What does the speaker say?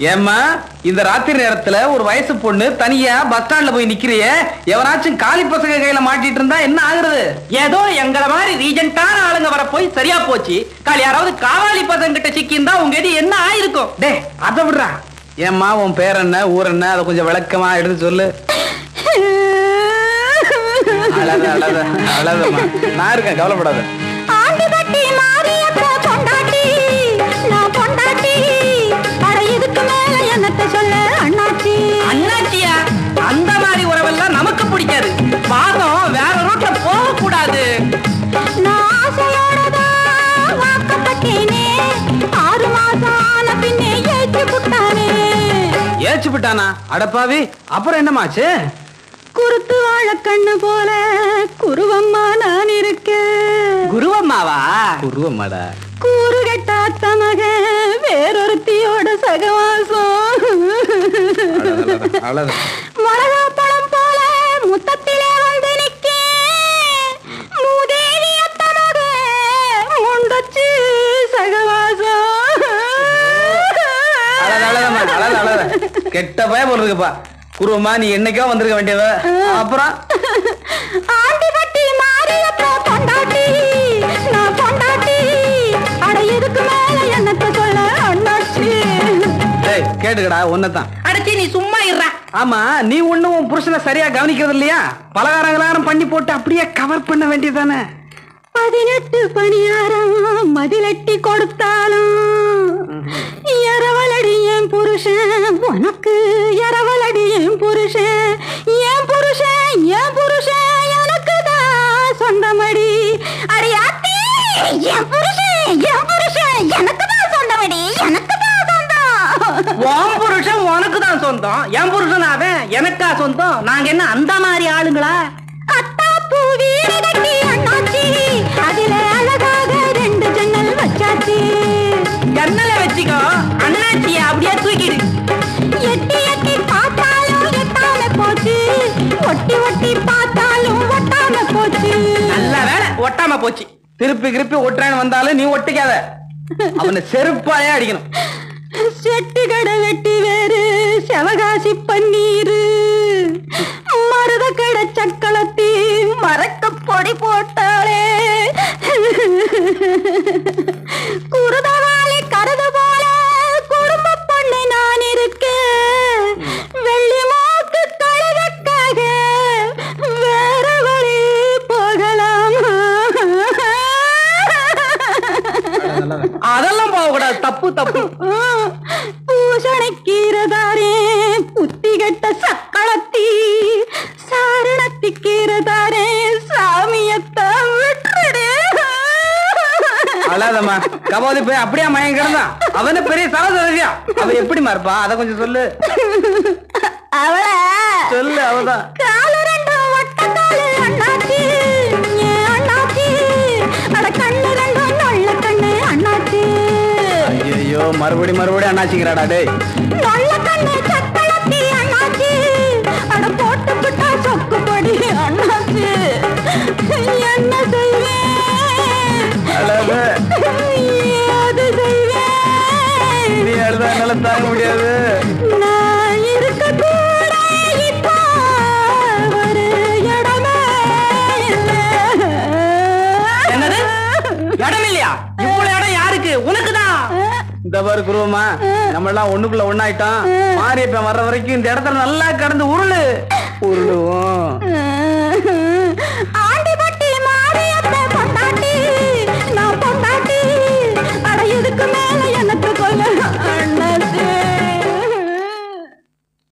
ஏம்மா இந்த ராத்திரி நேரத்துல ஒரு வயசு பொண்ணு தனியா பஸ் ஸ்டாண்ட்ல போய் நிக்கிறியே எவனாச்சும் காலி பசங்க கையில மாட்டிட்டு இருந்தா என்ன ஆகுறது? ஏதோ எங்கள மாதிரி ரீஜென்ட்டான ஆளுங்க வர போய் சரியா போச்சு. கால் யாராவது காவாலி பசங்க கிட்ட சிக்கியிருந்தா உங்க எது என்ன ஆயிருக்கும்? டே அதை விடுறா. ஏம்மா உன் பேர் என்ன ஊர் என்ன அதை கொஞ்சம் விளக்கமா எடுத்து சொல்லு. அழாத அழாத அழாதம்மா. நான் இருக்கேன் கவலைப்படாத. என்னத்த சொல்ல அண்ணாச்சி. அண்ணாச்சியா? அந்த மாதிரி உறவெல்லாம் நமக்கு பிடிக்காது. பாதம் வேற ரூட்ல போக கூடாது ஏச்சு விட்டானா அடப்பாவி அப்புறம் என்னமாச்சு? குருத்து வாழ கண்ணு போல குருவம்மா நான் இருக்கேன். குருவம்மாவா? உருவமாடா கூறு கெட்டாத்த மக வேறொருத்தியோட சகவாசம். மிளகா பழம் போல முத்தத்திலே வந்து நிக்கே மூதேவி முண்டச்சு சகவாசம். கெட்ட பய போல இருக்குப்பா. குருவமா நீ என்னைக்கோ வந்திருக்க வேண்டியவ. அப்புறம்? ஆண்டி மாரியத்த பொண்டாட்டி நான் கேட்டுக்கடா உன்னதான் அடச்சி நீ சும்மா இருடா. ஆமா நீ ஒண்ணும் உன் புருஷனை சரியா கவனிக்கிறது இல்லையா? பலகாரம் கலகாரம் பண்ணி போட்டு அப்படியே கவர் பண்ண வேண்டியதானே பதினெட்டு பணியாரம் மதிலெட்டி கொடுத்தாலும் இரவலடி என் புருஷன் உனக்கு உன் புருஷன் உனக்கு தான் சொந்தம் என் புருஷன் அவன் எனக்கா சொந்தம். நாங்க என்ன அந்த மாதிரி ஆளுங்களா? அத்தாப்பூ வீடு கட்டி அண்ணாச்சி. அதில அழகாக ரெண்டு ஜன்னல் வச்சாச்சு. ஜன்னல வச்சுக்கோ அண்ணாச்சிய அப்படியே தூக்கிடு. எட்டி எட்டி பார்த்தாலும் எட்டாம போச்சு. ஒட்டி ஒட்டி பார்த்தாலும் ஒட்டாம போச்சு. நல்ல வேலை ஒட்டாம போச்சு. திருப்பி திருப்பி ஒட்டுறேன்னு வந்தாலும் நீ ஒட்டிக்காத. அவனை செருப்பாலே அடிக்கணும். செட்டு கடை வெட்டி வேறு செவகாசி பன்னீரு. மருத கடை சக்களத்தி மறக்க பொடி போட்டாளே. அதெல்லாம் போக கூடாது தப்பு தப்பு. பூசணிக்கீரதாரே புத்தி கெட்ட சக்களத்தி. சாரணத்திக்கீரதாரே சாமியத்த விட்டுடு. அழாதம்மா. கபாதி போய் அப்படியே மயங்க கிடந்தான் அவன பெரிய சரஸ்வதியா? அவ எப்படிமா இருப்பா அத கொஞ்சம் சொல்லு. அவள சொல்லு அவதான். மறுபடி மறுபடியும் அண்ணாச்சிக்கிறாடா டேய். நொல்ல கண்ணு சக்களத்தி அண்ணாச்சி. அட போட்டு விட்டா சொக்கு பொடி அண்ணாச்சி. என்ன செய்வேன்? அது செய்வேன். நீ அழுதா என்னால தாங்க முடியாது. இடம் இல்லையா? இவ்வளவு இடம் யாருக்கு? உனக்குதான். இந்த பாரு குருவமா நம்ம எல்லாம் ஒண்ணுக்குள்ள ஒன்னாயிட்டோம் மாரியப்பன் வர்ற வரைக்கும் இந்த இடத்துல நல்லா கடந்து உருளு. உருளுவோம்.